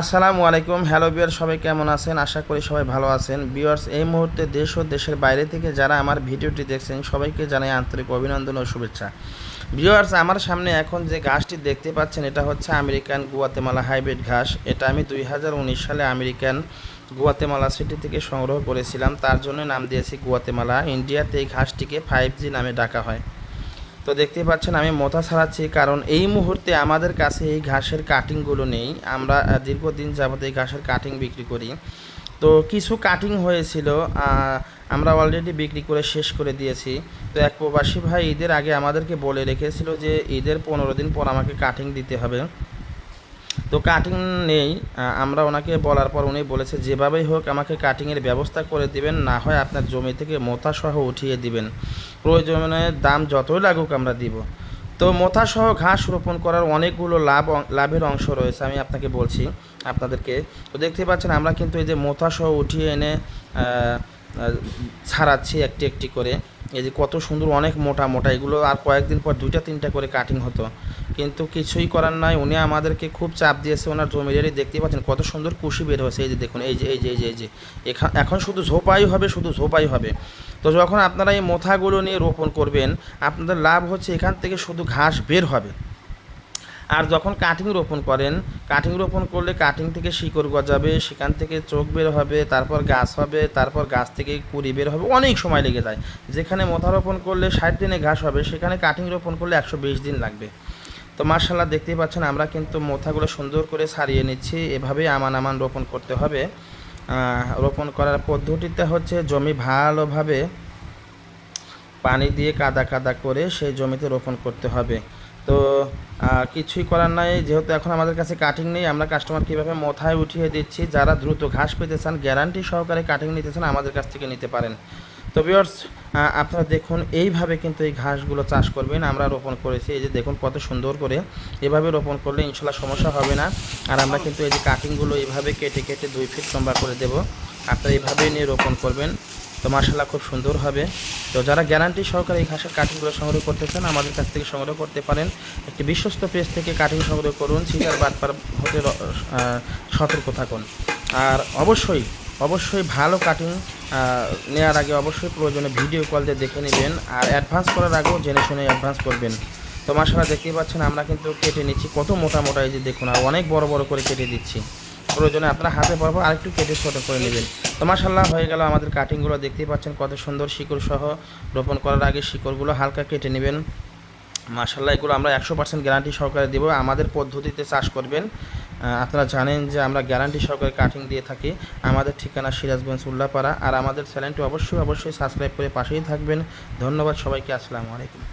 আসসালামু আলাইকুম। হ্যালো বিয়ার সবাই কেমন আছেন? আশা করি সবাই ভালো আছেন। বিয়ার্স এই মুহূর্তে দেশ ও দেশের বাইরে থেকে যারা আমার ভিডিওটি দেখছেন, সবাইকে জানাই আন্তরিক অভিনন্দন ও শুভেচ্ছা। বিয়ার্স আমার সামনে এখন যে ঘাসটি দেখতে পাচ্ছেন, এটা হচ্ছে আমেরিকান গুয়াতেমালা হাইব্রিড ঘাস। এটা আমি দুই হাজার উনিশ সালে আমেরিকান গুয়াতেমালা সিটি থেকে সংগ্রহ করেছিলাম। তার জন্য নাম দিয়েছি গুয়াতেমালা। ইন্ডিয়াতে এই ঘাসটিকে ফাইভ জি নামে ডাকা হয়। তো দেখতে পাচ্ছেন, আমি মোথা ছাড়াচ্ছি কারণ এই মুহূর্তে আমাদের কাছে এই ঘাসের কাটিংগুলো নেই। আমরা দীর্ঘদিন যাবত এই ঘাসের কাটিং বিক্রি করি। তো কিছু কাটিং হয়েছিল আমরা অলরেডি বিক্রি করে শেষ করে দিয়েছি। তো এক প্রবাসী ভাই ঈদের আগে আমাদেরকে বলে রেখেছিল যে, ঈদের পনেরো দিন পর আমাকে কাটিং দিতে হবে। তো কাটিং নেই আমরা ওনাকে বলার পর উনি বলেছে, যেভাবেই হোক আমাকে কাটিংয়ের ব্যবস্থা করে দিবেন, না হয় আপনার জমি থেকে মোথা সহ উঠিয়ে দিবেন। প্রয়োজনে দাম যতই লাগুক আমরা দিব। তো মোথা সহ ঘাস রোপণ করার অনেকগুলো লাভ লাভের অংশ রয়েছে, আমি আপনাকে বলছি, আপনাদেরকে। তো দেখতে পাচ্ছেন, আমরা কিন্তু এই যে মোথা সহ উঠিয়ে এনে ছাড়াচ্ছি একটি একটি করে। এই যে কত সুন্দর, অনেক মোটা মোটা, এগুলো আর কয়েকদিন পর দুইটা তিনটা করে কাটিং হতো। কিন্তু কিছুই করার নাই। উনি আমাদেরকে খুব চাপ দিয়েছে, ওনার জমিদারি দেখতে পাচ্ছেন। কত সুন্দর কুশি বের হয়েছে, এই যে দেখুন, এই যে এই যে এই যে এই যে। এখা- এখন শুধু ঝোপাই হবে, শুধু ঝোপাই হবে। তো যখন আপনারা এই মোথাগুলো নিয়ে রোপণ করবেন, আপনাদের লাভ হচ্ছে এখান থেকে শুধু ঘাস বের হবে। আর যখন কাটিং রোপণ করেন, কাটিং রোপণ করলে কাটিং থেকে শিকড় গজাবে, সেখান থেকে চোখ বের হবে, তারপর গাছ হবে, তারপর গাছ থেকে কুড়ি বের হবে, অনেক সময় লেগে যায়। যেখানে মোথা রোপণ করলে ষাট দিনে ঘাস হবে, সেখানে কাটিং রোপণ করলে একশো বিশ দিন লাগবে। তো মার্শাল্লাহ দেখতেই পাচ্ছেন, আমরা কিন্তু মোথাগুলো সুন্দর করে সারিয়ে নিচ্ছি। এভাবেই আমান আমান রোপণ করতে হবে। রোপণ করার পদ্ধতিতে হচ্ছে জমি ভালোভাবে পানি দিয়ে কাদা কাদা করে সেই জমিতে রোপণ করতে হবে। তো কিছুই করার নাই। যেহেতু এখন আমাদের কাছে কাটিং নেই, আমরা কাস্টমার কীভাবে মাথায় উঠিয়ে দিচ্ছি, যারা দ্রুত ঘাস পেতে চান গ্যারান্টি সহকারে কাটিং নিতে চান, আমাদের কাছ থেকে নিতে পারেন। তো বিয়ার্স আপনারা দেখুন, এইভাবে কিন্তু এই ঘাসগুলো চাষ করবেন। আমরা রোপণ করেছি, এই যে দেখুন কত সুন্দর করে। এভাবে রোপণ করলে ইনশাল্লাহ সমস্যা হবে না। আর আমরা কিন্তু এই যে কাটিংগুলো এইভাবে কেটে কেটে দুই ফিট লম্বা করে দেব। আপনারা এইভাবেই নিয়ে রোপণ করবেন। তো মার্শাল্লাহ খুব সুন্দর হবে। তো যারা গ্যারান্টি সহকারে এই ঘাসের কাটিংগুলো সংগ্রহ করতে চান, আমাদের কাছ থেকে সংগ্রহ করতে পারেন। একটি বিশ্বস্ত পেজ থেকে কাটিং সংগ্রহ করুন সিটার বাটপার হতে সতর্ক থাকুন। আর অবশ্যই অবশ্যই ভালো কাটিং নেওয়ার আগে অবশ্যই প্রয়োজনে ভিডিও কল দিয়ে দেখে নেবেন আর অ্যাডভান্স করার আগেও জেনে শুনে অ্যাডভান্স করবেন। তো মাসালা দেখতেই পাচ্ছেন, আমরা কিন্তু কেটে নিচ্ছি, কত মোটা মোটা এই যে দেখুন, আর অনেক বড় বড় করে কেটে দিচ্ছি। প্রয়োজনে আপনারা হাতে পরপর আরেকটু কেটে ছোটো করে নেবেন। তো মাসাল্লাহ হয়ে গেল আমাদের কাটিংগুলো দেখতেই পাচ্ছেন কত সুন্দর শিকড় সহ রোপণ করার আগে শিকড়গুলো হালকা কেটে নেবেন। মাসাল্লাহ এগুলো আমরা একশো পার্সেন্ট গ্যারান্টি সহকারে দেবো। আমাদের পদ্ধতিতে চাষ করবেন। আপনারা জানেন যে আমরা গ্যারান্টি সহকারে কাটিং দিয়ে থাকি। আমাদের ঠিকানা সিরাজগঞ্জ উল্লাপাড়া। আর আমাদের চ্যানেলটি অবশ্যই অবশ্যই সাবস্ক্রাইব করে পাশেই থাকবেন। ধন্যবাদ সবাইকে, আসসালামু আলাইকুম।